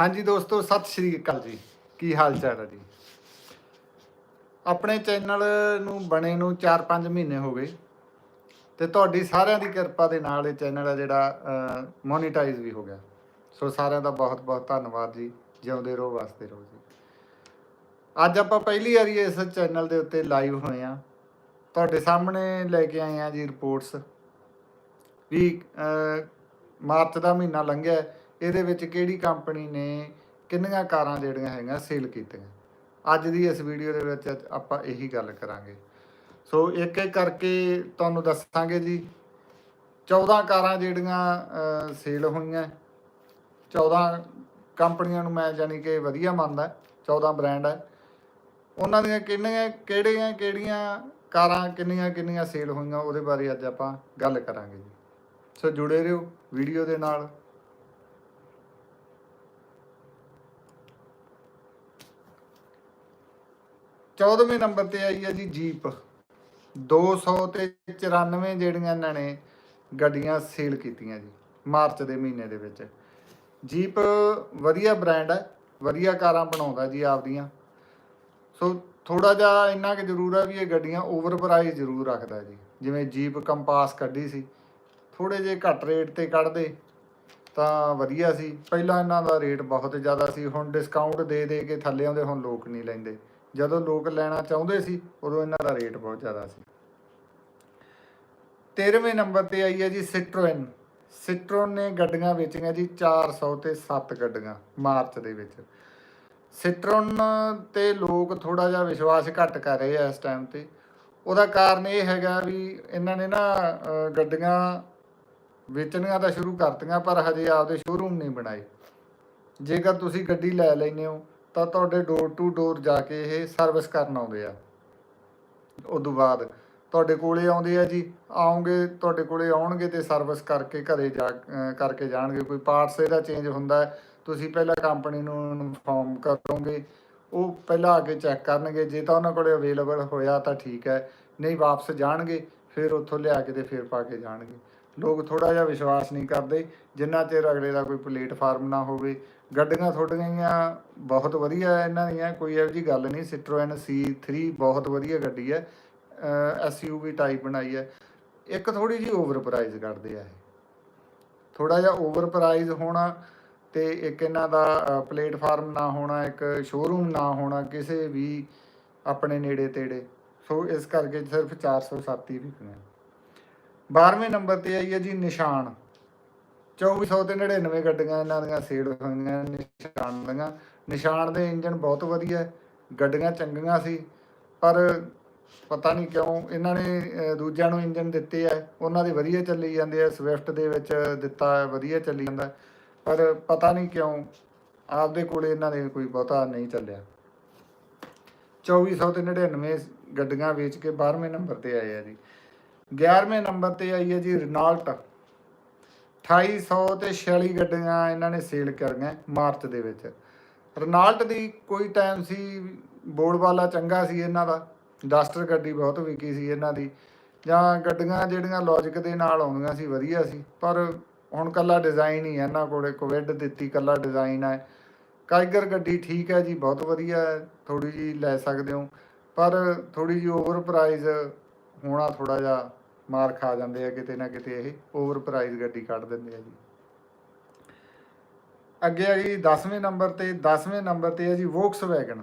ਹਾਂਜੀ ਦੋਸਤੋ, ਸਤਿ ਸ਼੍ਰੀ ਅਕਾਲ ਜੀ। ਕੀ ਹਾਲ ਚਾਲ ਹੈ ਜੀ? ਆਪਣੇ ਚੈਨਲ ਨੂੰ ਬਣੇ ਨੂੰ 4-5 ਮਹੀਨੇ ਹੋ ਗਏ ਤੇ ਤੁਹਾਡੀ ਸਾਰਿਆਂ ਦੀ ਕਿਰਪਾ ਦੇ ਨਾਲ ਇਹ ਚੈਨਲ ਹੈ ਜਿਹੜਾ ਮੋਨੀਟਾਈਜ਼ ਵੀ ਹੋ ਗਿਆ। ਸੋ ਸਾਰਿਆਂ ਦਾ ਬਹੁਤ-ਬਹੁਤ ਧੰਨਵਾਦ ਜੀ, ਜਿਉਂਦੇ ਰਹੋ ਵਸਦੇ ਰਹੋ ਜੀ। ਅੱਜ ਆਪਾਂ ਪਹਿਲੀ ਵਾਰੀ ਇਸ ਚੈਨਲ ਦੇ ਉੱਤੇ ਲਾਈਵ ਹੋਏ ਆ ਤੁਹਾਡੇ ਸਾਹਮਣੇ ਲੈ ਕੇ ਆਏ ਆ ਜੀ ਰਿਪੋਰਟਸ ਵੀ ਮਾਰਚ ਦਾ ਮਹੀਨਾ ਲੰਘਿਆ ਇਹਦੇ ਵਿੱਚ ਕਿਹੜੀ ਕੰਪਨੀ ਨੇ ਕਿੰਨੀਆਂ ਕਾਰਾਂ ਜਿਹੜੀਆਂ ਹੈਗੀਆਂ ਸੇਲ ਕੀਤੀਆਂ? ਅੱਜ ਦੀ ਇਸ ਵੀਡੀਓ ਦੇ ਵਿੱਚ ਆਪਾਂ ਇਹੀ ਗੱਲ ਕਰਾਂਗੇ। ਸੋ ਇੱਕ ਇੱਕ ਕਰਕੇ ਤੁਹਾਨੂੰ ਦੱਸਾਂਗੇ ਜੀ। 14 ਕਾਰਾਂ ਜਿਹੜੀਆਂ ਸੇਲ ਹੋਈਆਂ। 14 ਕੰਪਨੀਆਂ ਨੂੰ ਮੈਂ ਜਾਨੀ ਕਿ ਵਧੀਆ ਮੰਨਦਾ 14 ਬ੍ਰਾਂਡ ਹੈ ਉਹਨਾਂ ਦੀਆਂ ਕਿੰਨੀਆਂ, ਕਿਹੜੀਆਂ ਕਿਹੜੀਆਂ ਕਾਰਾਂ ਕਿੰਨੀਆਂ ਕਿੰਨੀਆਂ ਸੇਲ ਹੋਈਆਂ, ਉਹਦੇ ਬਾਰੇ ਅੱਜ ਆਪਾਂ ਗੱਲ ਕਰਾਂਗੇ ਜੀ। ਸੋ ਜੁੜੇ ਰਹੋ ਵੀਡੀਓ ਦੇ ਨਾਲ। ਚੌਦਵੇਂ ਨੰਬਰ ਤੇ ਆਈ ਹੈ ਜੀ ਜੀਪ। 200 ਤੇ 94 ਜਿਹੜੀਆਂ ਇਹਨਾਂ ਨੇ ਗੱਡੀਆਂ ਸੇਲ ਕੀਤੀਆਂ ਜੀ, ਮਾਰਚ ਦੇ ਮਹੀਨੇ ਦੇ ਵਿੱਚ। ਜੀਪ ਵਧੀਆ ਬ੍ਰਾਂਡ ਹੈ, ਵਧੀਆ ਕਾਰਾਂ ਬਣਾਉਂਦਾ ਜੀ ਆਪਦੀਆਂ। ਸੋ ਥੋੜਾ ਜਿਹਾ ਇੰਨਾ ਕਿ ਜ਼ਰੂਰ ਹੈ ਵੀ ਇਹ ਗੱਡੀਆਂ ਓਵਰ ਪ੍ਰਾਈਸ ਜ਼ਰੂਰ ਰੱਖਦਾ ਜੀ। ਜਿਵੇਂ ਜੀਪ ਕੰਪਾਸ ਕੱਢੀ ਸੀ ਥੋੜੇ ਜੇ ਘੱਟ ਰੇਟ ਤੇ ਕੱਢਦੇ, ਤਾਂ ਵਧੀਆ ਸੀ। ਪਹਿਲਾਂ ਇਹਨਾਂ ਦਾ ਰੇਟ ਬਹੁਤ ਜ਼ਿਆਦਾ ਸੀ, ਹੁਣ ਡਿਸਕਾਊਂਟ ਦੇ ਦੇ ਕੇ ਥੱਲੇ ਆਉਂਦੇ, ਹੁਣ ਲੋਕ ਨਹੀਂ ਲੈਂਦੇ। ਜਦੋਂ ਲੋਕ ਲੈਣਾ ਚਾਹੁੰਦੇ ਸੀ, ਉਦੋਂ ਇਹਨਾਂ ਦਾ ਰੇਟ ਬਹੁਤ ਜ਼ਿਆਦਾ ਸੀ। 13ਵੇਂ ਨੰਬਰ ਤੇ ਆਈ ਹੈ ਜੀ ਸਿਟਰੋਇਨ ਸਿਟਰੋਨ ਨੇ ਗੱਡੀਆਂ ਵੇਚੀਆਂ ਜੀ 400 ਤੇ 7 ਗੱਡੀਆਂ ਮਾਰਚ ਦੇ ਵਿੱਚ। ਸਿਟਰੋਨ ਤੇ ਲੋਕ ਥੋੜਾ ਜਿਹਾ ਵਿਸ਼ਵਾਸ ਘੱਟ ਕਰ ਰਹੇ ਆ ਇਸ ਟਾਈਮ ਤੇ। ਉਹਦਾ ਕਾਰਨ ਇਹ ਹੈਗਾ ਵੀ ਇਹਨਾਂ ਨੇ ਨਾ ਗੱਡੀਆਂ ਵੇਚਣੀਆਂ ਤਾਂ ਸ਼ੁਰੂ ਕਰਤੀਆਂ, ਪਰ ਹਜੇ ਆਪਦੇ ਸ਼ੋਰੂਮ ਨਹੀਂ ਬਣਾਏ। ਜੇਕਰ ਤੁਸੀਂ ਗੱਡੀ ਲੈ ਲੈਨੇ ਹੋ ਤਾਂ ਤੁਹਾਡੇ ਡੋਰ ਟੂ ਡੋਰ ਜਾ ਕੇ ਇਹ ਸਰਵਿਸ ਕਰਨ ਆਉਂਦੇ ਆ। ਉਦੋਂ ਬਾਅਦ ਤੁਹਾਡੇ ਕੋਲੇ ਆਉਂਦੇ ਆ ਜੀ, ਆਉਂਗੇ, ਤੁਹਾਡੇ ਕੋਲੇ ਆਉਣਗੇ ਤੇ ਸਰਵਿਸ ਕਰਕੇ ਘਰੇ ਜਾ ਕਰਕੇ ਜਾਣਗੇ। ਕੋਈ ਪਾਰਟਸ ਇਹਦਾ ਚੇਂਜ ਹੁੰਦਾ ਤੁਸੀਂ ਪਹਿਲਾਂ ਕੰਪਨੀ ਨੂੰ ਇਨਫੋਰਮ ਕਰੋਗੇ, ਉਹ ਪਹਿਲਾਂ ਆ ਕੇ ਚੈੱਕ ਕਰਨਗੇ। ਜੇ ਤਾਂ ਉਹਨਾਂ ਕੋਲੇ ਅਵੇਲੇਬਲ ਹੋਇਆ ਤਾਂ ਠੀਕ ਹੈ, ਨਹੀਂ ਵਾਪਸ ਜਾਣਗੇ, ਫਿਰ ਉੱਥੋਂ ਲਿਆ ਕੇ ਤੇ ਫਿਰ ਪਾ ਕੇ ਜਾਣਗੇ। ਲੋਕ ਥੋੜਾ ਜਿਹਾ ਵਿਸ਼ਵਾਸ ਨਹੀਂ ਕਰਦੇ, ਜਿੰਨਾ ਚਿਰ ਅਗਲੇ ਦਾ ਕੋਈ ਪਲੇਟਫਾਰਮ ਨਾ ਹੋਵੇ ਗੱਡੀਆਂ ਤੁਹਾਡੀਆਂ ਬਹੁਤ ਵਧੀਆ ਇਹਨਾਂ ਦੀਆਂ, ਕੋਈ ਇਹੋ ਜਿਹੀ ਗੱਲ ਨਹੀਂ ਸਿਟਰੋਇਨ C3 ਬਹੁਤ ਵਧੀਆ ਗੱਡੀ ਹੈ ਐਸਯੂਵੀ ਟਾਈਪ ਬਣਾਈ ਹੈ। ਇੱਕ ਥੋੜੀ ਜਿਹੀ ਓਵਰ ਪ੍ਰਾਈਸ ਕਰਦੇ ਆ ਇਹ। ਥੋੜਾ ਜਿਹਾ ਓਵਰ ਪ੍ਰਾਈਸ ਹੋਣਾ ਤੇ ਇੱਕ ਇਹਨਾਂ ਦਾ ਪਲੇਟਫਾਰਮ ਨਾ ਹੋਣਾ, ਇੱਕ ਸ਼ੋਰੂਮ ਨਾ ਹੋਣਾ, ਕਿਸੇ ਵੀ ਆਪਣੇ ਨੇੜੇ ਤੇੜੇ। ਸੋ ਇਸ ਕਰਕੇ ਸਿਰਫ 407 ਹੀ ਵਿਕਣੇ 12ਵੇਂ ਨੰਬਰ ਤੇ ਆਈ ਹੈ ਜੀ ਨਿਸ਼ਾਨ। 2400 ਤੇ 99 ਗੱਡੀਆਂ ਇਹਨਾਂ ਦੀਆਂ ਸੇਲ ਹੋਈਆਂ, ਨਿਸ਼ਾਨ ਦੀਆਂ। ਨਿਸ਼ਾਨ ਦੇ ਇੰਜਨ ਬਹੁਤ ਵਧੀਆ ਗੱਡੀਆਂ ਚੰਗੀਆਂ ਸੀ, ਪਰ ਪਤਾ ਨਹੀਂ ਕਿਉਂ ਇਹਨਾਂ ਨੇ ਦੂਜਿਆਂ ਨੂੰ ਇੰਜਨ ਦਿੱਤੇ ਆ, ਉਹਨਾਂ ਦੇ ਵਧੀਆ ਚੱਲੀ ਜਾਂਦੇ ਆ ਸਵਿਫਟ ਦੇ ਵਿੱਚ ਦਿੱਤਾ ਵਧੀਆ ਚੱਲੀ ਜਾਂਦਾ ਪਰ ਪਤਾ ਨਹੀਂ ਕਿਉਂ ਆਪਦੇ ਕੋਲੇ ਇਹਨਾਂ ਦੇ ਕੋਈ ਬਹੁਤਾ ਨਹੀਂ ਚੱਲਿਆ। 2400 ਤੇ 99 ਗੱਡੀਆਂ ਵੇਚ ਕੇ 12ਵੇਂ ਨੰਬਰ ਤੇ ਆਏ ਆ ਜੀ। 11ਵੇਂ ਨੰਬਰ ਤੇ ਆਈ ਹੈ ਜੀ ਰਿਨਾਲਟ 2800 ਤੇ 46 ਗੱਡੀਆਂ ਇਹਨਾਂ ਨੇ ਸੇਲ ਕਰੀਆਂ ਮਾਰਚ ਦੇ ਵਿੱਚ। ਰਨਾਲਟ ਦੀ ਕੋਈ ਟਾਈਮ ਸੀ, ਬੋਰਡ ਵਾਲਾ ਚੰਗਾ ਸੀ ਇਹਨਾਂ ਦਾ। ਡਸਟਰ ਗੱਡੀ ਬਹੁਤ ਵਿਕੀ ਸੀ ਇਹਨਾਂ ਦੀ। ਜਾਂ ਗੱਡੀਆਂ ਜਿਹੜੀਆਂ ਲੌਜਿਕ ਦੇ ਨਾਲ ਆਉਂਦੀਆਂ ਸੀ, ਵਧੀਆ ਸੀ। ਪਰ ਹੁਣ ਕੱਲਾ ਡਿਜ਼ਾਈਨ ਹੀ ਹੈ ਇਹਨਾਂ ਕੋਲੇ ਕੋਵਿਡ ਦਿੱਤੀ ਕੱਲਾ ਡਿਜ਼ਾਈਨ ਹੈ ਕਾਈਗਰ ਗੱਡੀ ਠੀਕ ਹੈ ਜੀ, ਬਹੁਤ ਵਧੀਆ ਹੈ ਥੋੜੀ ਜੀ ਲੈ ਸਕਦੇ ਹੋ। ਪਰ ਥੋੜੀ ਜੀ ਓਵਰ ਪ੍ਰਾਈਸ ਹੋਣਾ ਥੋੜਾ ਜਿਹਾ ਮਾਰ ਖਾ ਜਾਂਦੇ ਆ ਕਿਤੇ ਨਾ ਕਿਤੇ ਇਹ ਓਵਰ ਪ੍ਰਾਈਸ ਗੱਡੀ ਕੱਢ ਦਿੰਦੇ ਆ ਜੀ। ਅੱਗੇ ਆ ਗਈ 10ਵੇਂ ਨੰਬਰ ਤੇ 10ਵੇਂ ਨੰਬਰ ਤੇ ਹੈ ਜੀ ਵੋਕਸਵੈਗਨ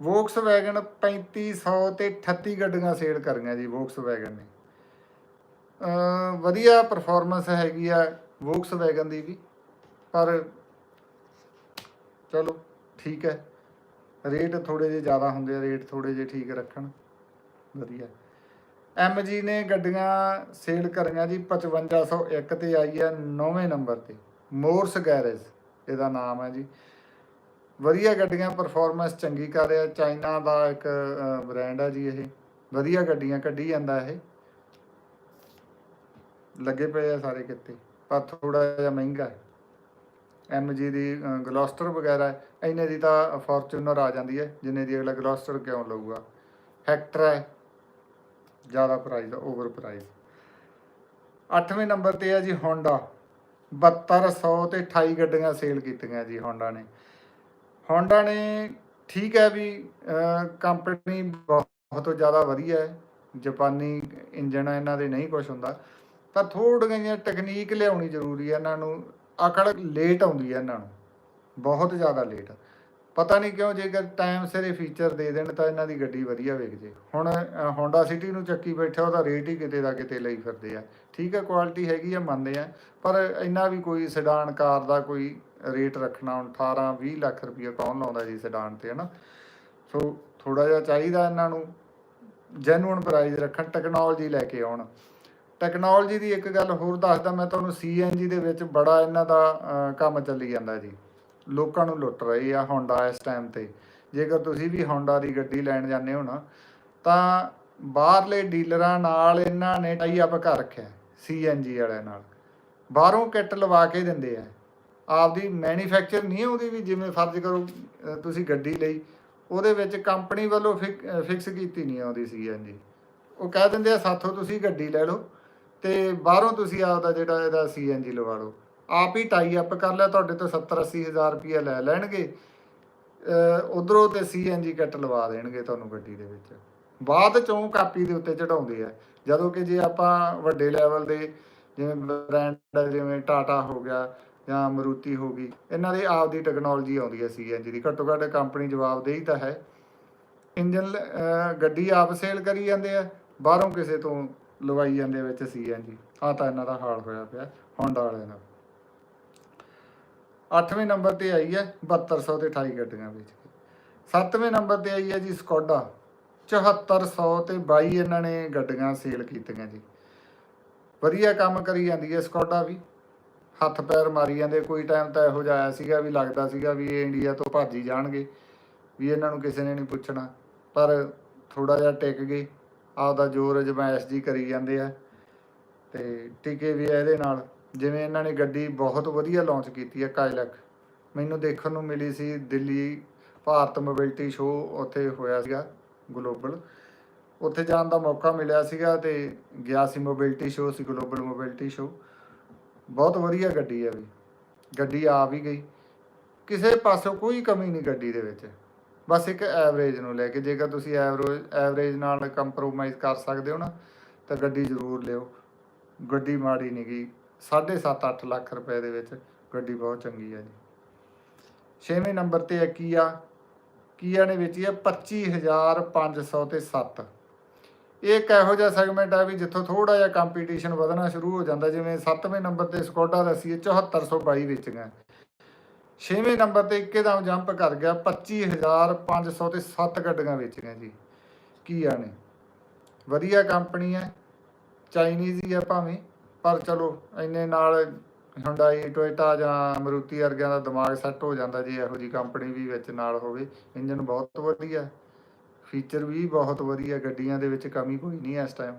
ਵੋਕਸਵੈਗਨ 3500 ਤੇ 38 ਗੱਡੀਆਂ ਸੇਲ ਕਰੀਆਂ ਜੀ ਵੋਕਸਵੈਗਨ ਨੇ। ਵਧੀਆ ਪਰਫਾਰਮੈਂਸ ਹੈਗੀ ਆ ਵੋਕਸਵੈਗਨ ਦੀ ਵੀ, ਪਰ ਚਲੋ ਠੀਕ ਹੈ। ਰੇਟ ਥੋੜੇ ਜਿਹੇ ਜ਼ਿਆਦਾ ਹੁੰਦੇ ਆ ਰੇਟ ਥੋੜੇ ਜਿਹੇ ਠੀਕ ਰੱਖਣ। ਵਧੀਆ। ਐਮਜੀ ਨੇ ਗੱਡੀਆਂ ਸੇਲ ਕਰੀਆਂ ਜੀ 5501 ਤੇ ਆਈ ਹੈ 9ਵੇਂ ਨੰਬਰ ਤੇ। ਮੋਰਸ ਗੈਰੇਜ ਇਹਦਾ ਨਾਮ ਹੈ ਜੀ। ਵਧੀਆ ਗੱਡੀਆਂ ਪਰਫਾਰਮੈਂਸ ਚੰਗੀ ਕਰ ਰਿਹਾ। ਚਾਈਨਾ ਦਾ ਇੱਕ ਬ੍ਰਾਂਡ ਹੈ ਜੀ ਇਹ। ਵਧੀਆ ਗੱਡੀਆਂ ਕੱਢੀ ਜਾਂਦਾ ਇਹ। ਲੱਗੇ ਪਏ ਆ ਸਾਰੇ ਕਿਤੇ ਪਰ ਥੋੜਾ ਜਿਹਾ ਮਹਿੰਗਾ ਹੈ। ਐਮਜੀ ਦੀ ਗਲੋਸਟਰ ਵਗੈਰਾ ਹੈ, ਇੰਨੇ ਦੀ ਤਾਂ ਫੋਰਚੂਨਰ ਆ ਜਾਂਦੀ ਹੈ ਜਿੰਨੇ ਦੀ ਅਗਲਾ ਗਲੋਸਟਰ ਕਿਉਂ ਲਊਗਾ। ਹੈਕਟਰ ਹੈ। ਜ਼ਿਆਦਾ ਪ੍ਰਾਈਸ ਓਵਰ ਪ੍ਰਾਈਸ 8ਵੇਂ ਨੰਬਰ ਤੇ ਹੈ ਜੀ ਹੋਂਡਾ 7200 ਤੇ 28 ਗੱਡੀਆਂ ਸੇਲ ਕੀਤੀਆਂ ਜੀ ਹੋਂਡਾ ਨੇ। ਹੋਂਡਾ ਨੇ ਠੀਕ ਹੈ ਵੀ ਕੰਪਨੀ ਬਹੁਤ ਜ਼ਿਆਦਾ ਵਧੀਆ ਹੈ। ਜਾਪਾਨੀ ਇੰਜਣ ਇਹਨਾਂ ਦੇ ਨਹੀਂ ਕੁਝ ਹੁੰਦਾ। ਪਰ ਥੋੜ੍ਹੀਆਂ ਜਿਹੀਆਂ ਟੈਕਨੀਕ ਲਿਆਉਣੀ ਜ਼ਰੂਰੀ ਹੈ ਇਹਨਾਂ ਨੂੰ। ਆਕੜ ਲੇਟ ਆਉਂਦੀ ਹੈ ਇਹਨਾਂ ਨੂੰ। ਬਹੁਤ ਜ਼ਿਆਦਾ ਲੇਟ ਪਤਾ ਨਹੀਂ ਕਿਉਂ ਜੇਕਰ ਟਾਈਮ ਸਿਰ ਇਹ ਫੀਚਰ ਦੇ ਦੇਣ ਤਾਂ ਇਹਨਾਂ ਦੀ ਗੱਡੀ ਵਧੀਆ ਵਿਕ ਜੇ। ਹੁਣ ਹੋਂਡਾ ਸਿਟੀ ਨੂੰ ਚੱਕੀ ਬੈਠਾ, ਉਹਦਾ ਰੇਟ ਹੀ ਕਿਤੇ ਦਾ ਕਿਤੇ ਲਈ ਫਿਰਦੇ ਆ। ਠੀਕ ਹੈ ਕੁਆਲਿਟੀ ਹੈਗੀ ਆ, ਮੰਨਦੇ ਆ, ਪਰ ਇੰਨਾ ਵੀ ਕੋਈ ਸੈਡਾਨ ਕਾਰ ਦਾ ਕੋਈ ਰੇਟ ਰੱਖਣਾ, ਹੁਣ 18 20 ਲੱਖ ਰੁਪਏ ਕੌਣ ਲਾਉਂਦਾ ਜੀ ਸੈਡਾਨ ਤੇ, ਹਨਾ? ਸੋ ਥੋੜਾ ਜਿਹਾ ਚਾਹੀਦਾ ਇਹਨਾਂ ਨੂੰ ਜੈਨੂਅਨ ਪ੍ਰਾਈਸ ਰੱਖਣ ਟੈਕਨੋਲੋਜੀ ਲੈ ਕੇ ਆਉਣ। ਟੈਕਨੋਲੋਜੀ ਦੀ ਇੱਕ ਗੱਲ ਹੋਰ ਦੱਸਦਾ, ਮੈਂ ਤੁਹਾਨੂੰ ਸੀਐਨਜੀ ਦੇ ਵਿੱਚ ਬੜਾ ਇਹਨਾਂ ਦਾ ਕੰਮ ਚੱਲੀ ਜਾਂਦਾ ਜੀ। ਲੋਕਾਂ ਨੂੰ ਲੁੱਟ ਰਹੀ ਆ ਹੋਂਡਾ ਇਸ ਟਾਈਮ ਤੇ। ਜੇਕਰ ਤੁਸੀਂ ਵੀ ਹੋਂਡਾ ਦੀ ਗੱਡੀ ਲੈਣ ਜਾਂਦੇ ਹੋ ਨਾ, ਤਾਂ ਬਾਹਰਲੇ ਡੀਲਰਾਂ ਨਾਲ ਇਹਨਾਂ ਨੇ ਟਾਈ ਅਪ ਕਰ ਰੱਖਿਆ ਸੀਐਨਜੀ ਵਾਲਿਆਂ ਨਾਲ। ਬਾਹਰੋਂ ਕਿੱਟ ਲਵਾ ਕੇ ਦਿੰਦੇ ਆ। ਆਪਦੀ ਮੈਨੂਫੈਕਚਰ ਨਹੀਂ ਉਹਦੀ ਵੀ ਜਿਵੇਂ ਫਰਜ਼ ਕਰੋ ਤੁਸੀਂ ਗੱਡੀ ਲਈ, ਉਹਦੇ ਵਿੱਚ ਕੰਪਨੀ ਵੱਲੋਂ ਫਿਕਸ ਕੀਤੀ ਨਹੀਂ ਆਉਂਦੀ ਸੀਐਨਜੀ ਉਹ ਕਹਿ ਦਿੰਦੇ ਆ, ਸਾਥੋਂ ਤੁਸੀਂ ਗੱਡੀ ਲੈ ਲਓ ਤੇ ਬਾਹਰੋਂ ਤੁਸੀਂ ਆਪਦਾ ਜਿਹੜਾ ਇਹਦਾ ਸੀਐਨਜੀ ਲਵਾ ਲਓ। ਆਪ ਹੀ ਟਾਈ ਅਪ ਕਰ ਲਿਆ, ਤੁਹਾਡੇ ਤੋਂ 70 80 ਹਜ਼ਾਰ ਰੁਪਏ ਲੈ ਲੈਣਗੇ। ਉਧਰੋਂ ਤੇ ਸੀਐਨਜੀ ਕੱਟ ਲਵਾ ਦੇਣਗੇ ਤੁਹਾਨੂੰ ਗੱਡੀ ਦੇ ਵਿੱਚ। ਬਾਅਦ ਚੋਂ ਕਾਪੀ ਦੇ ਉੱਤੇ ਚੜਾਉਂਦੇ ਆ। ਜਦੋਂ ਕਿ ਜੇ ਆਪਾਂ ਵੱਡੇ ਲੈਵਲ ਦੇ ਜਿਵੇਂ ਬ੍ਰਾਂਡ ਜਿਵੇਂ ਟਾਟਾ ਹੋ ਗਿਆ ਜਾਂ ਮਰੂਤੀ ਹੋ ਗਈ, ਇਹਨਾਂ ਦੇ ਆਪ ਦੀ ਟੈਕਨੋਲੋਜੀ ਆਉਂਦੀ ਹੈ ਸੀਐਨਜੀ ਦੀ। ਘੱਟੋ ਘੱਟ ਕੰਪਨੀ ਜਵਾਬਦੇਹੀ ਤਾਂ ਹੈ। ਇੰਜਨ ਗੱਡੀ ਆਪ ਸੇਲ ਕਰੀ ਜਾਂਦੇ ਆ, ਬਾਹਰੋਂ ਕਿਸੇ ਤੋਂ ਲਵਾਈ ਜਾਂਦੇ ਆ ਵਿੱਚ ਸੀਐਨਜੀ ਆ ਤਾਂ ਇਹਨਾਂ ਦਾ ਹਾਲ ਹੋਇਆ ਪਿਆ ਹੋਂਡਾ ਵਾਲਿਆਂ ਦਾ। 8ਵੇਂ ਨੰਬਰ ਤੇ ਆਈ ਹੈ 7200 ਤੇ 28 ਗੱਡੀਆਂ ਵਿੱਚ 7ਵੇਂ ਨੰਬਰ ਤੇ ਆਈ ਹੈ ਜੀ ਸਕੋਡਾ। 7400 ਤੇ 22 ਇਹਨਾਂ ਨੇ ਗੱਡੀਆਂ ਸੇਲ ਕੀਤੀਆਂ ਜੀ। ਵਧੀਆ ਕੰਮ ਕਰੀ ਜਾਂਦੀ ਹੈ ਸਕੋਡਾ ਵੀ। ਹੱਥ ਪੈਰ ਮਾਰੀ ਜਾਂਦੇ। ਕੋਈ ਟਾਈਮ ਤਾਂ ਇਹੋ ਜਿਹਾ ਆਇਆ ਸੀਗਾ ਵੀ ਲੱਗਦਾ ਸੀਗਾ ਵੀ ਇਹ ਇੰਡੀਆ ਤੋਂ ਭੱਜ ਹੀ ਜਾਣਗੇ, ਵੀ ਇਹਨਾਂ ਨੂੰ ਕਿਸੇ ਨੇ ਨਹੀਂ ਪੁੱਛਣਾ। ਪਰ ਥੋੜਾ ਜਿਹਾ ਟਿਕ ਗਏ ਆਪਦਾ ਜ਼ੋਰ ਅਜਮਾਇਸ਼ ਜੀ ਕਰੀ ਜਾਂਦੇ ਆ। ਤੇ ਟਿਕੇ ਵੀ ਆ ਇਹਦੇ ਨਾਲ। ਜਿਵੇਂ ਇਹਨਾਂ ਨੇ ਗੱਡੀ ਬਹੁਤ ਵਧੀਆ ਲਾਂਚ ਕੀਤੀ ਹੈ ਕਾਇਲਕ ਮੈਨੂੰ ਦੇਖਣ ਨੂੰ ਮਿਲੀ ਸੀ ਦਿੱਲੀ ਭਾਰਤ ਮੋਬਿਲਿਟੀ ਸ਼ੋਅ ਉੱਥੇ ਹੋਇਆ ਸੀਗਾ ਗਲੋਬਲ ਉੱਥੇ ਜਾਣ ਦਾ ਮੌਕਾ ਮਿਲਿਆ ਸੀਗਾ ਤੇ ਗਿਆ ਸੀ ਮੋਬਿਲਿਟੀ ਸ਼ੋਅ ਸੀ ਗਲੋਬਲ ਮੋਬਿਲਿਟੀ ਸ਼ੋਅ ਬਹੁਤ ਵਧੀਆ ਗੱਡੀ ਹੈ ਵੀ। ਗੱਡੀ ਆ ਵੀ ਗਈ। ਕਿਸੇ ਪਾਸੋਂ ਕੋਈ ਕਮੀ ਨਹੀਂ ਗੱਡੀ ਦੇ ਵਿੱਚ। ਬਸ ਇੱਕ ਐਵਰੇਜ ਨੂੰ ਲੈ ਕੇ, ਜੇਕਰ ਤੁਸੀਂ ਐਵਰੇਜ ਐਵਰੇਜ ਨਾਲ ਕੰਪਰੋਮਾਈਜ਼ ਕਰ ਸਕਦੇ ਹੋ ਨਾ, ਤਾਂ ਗੱਡੀ ਜ਼ਰੂਰ ਲਿਓ। ਗੱਡੀ ਮਾੜੀ ਨਹੀਂ ਗਈ 7.5 8 ਲੱਖ ਰੁਪਏ ਦੇ ਵਿੱਚ ਗੱਡੀ ਬਹੁਤ ਚੰਗੀ ਹੈ ਜੀ। ਛੇਵੇਂ ਨੰਬਰ ਤੇ ਹੈ ਕੀਆ। ਕੀਆ ਨੇ ਵੇਚੀ ਹੈ 25500 ਤੇ 7 ਇਹ ਇੱਕ ਇਹੋ ਜਿਹਾ ਸੈਗਮੈਂਟ ਆ ਵੀ ਜਿੱਥੋਂ ਥੋੜਾ ਜਿਹਾ ਕੰਪੀਟੀਸ਼ਨ ਵਧਣਾ ਸ਼ੁਰੂ ਹੋ ਜਾਂਦਾ, ਜਿਵੇਂ 7ਵੇਂ ਨੰਬਰ ਤੇ ਸਕੋਡਾ ਰਸੀ 7422 ਗਿਆ ਛੇਵੇਂ ਨੰਬਰ ਤੇ ਇੱਕਦਮ ਜੰਪ ਕਰ ਗਿਆ 25500 ਤੇ 7 ਗੱਡੀਆਂ ਵੇਚੀਆਂ ਜੀ, ਕੀਆ ਨੇ। ਵਧੀਆ ਕੰਪਨੀ ਹੈ ਚਾਈਨੀਜ਼ ਹੀ ਆ ਭਾਵੇਂ। ਪਰ ਚਲੋ, ਇੰਨੇ ਨਾਲ ਹੁੰਡਾਈ ਟੋਇਟਾ ਜਾਂ ਮਰੂਤੀ ਵਰਗਿਆਂ ਦਾ ਦਿਮਾਗ ਸੈੱਟ ਹੋ ਜਾਂਦਾ ਜੇ ਇਹੋ ਜੀ ਕੰਪਨੀ ਵੀ ਵਿੱਚ ਨਾਲ ਹੋਵੇ। ਇੰਜਨ ਬਹੁਤ ਵਧੀਆ ਫੀਚਰ ਵੀ ਬਹੁਤ ਵਧੀਆ, ਗੱਡੀਆਂ ਦੇ ਵਿੱਚ ਕਮੀ ਕੋਈ ਨਹੀਂ ਇਸ ਟਾਈਮ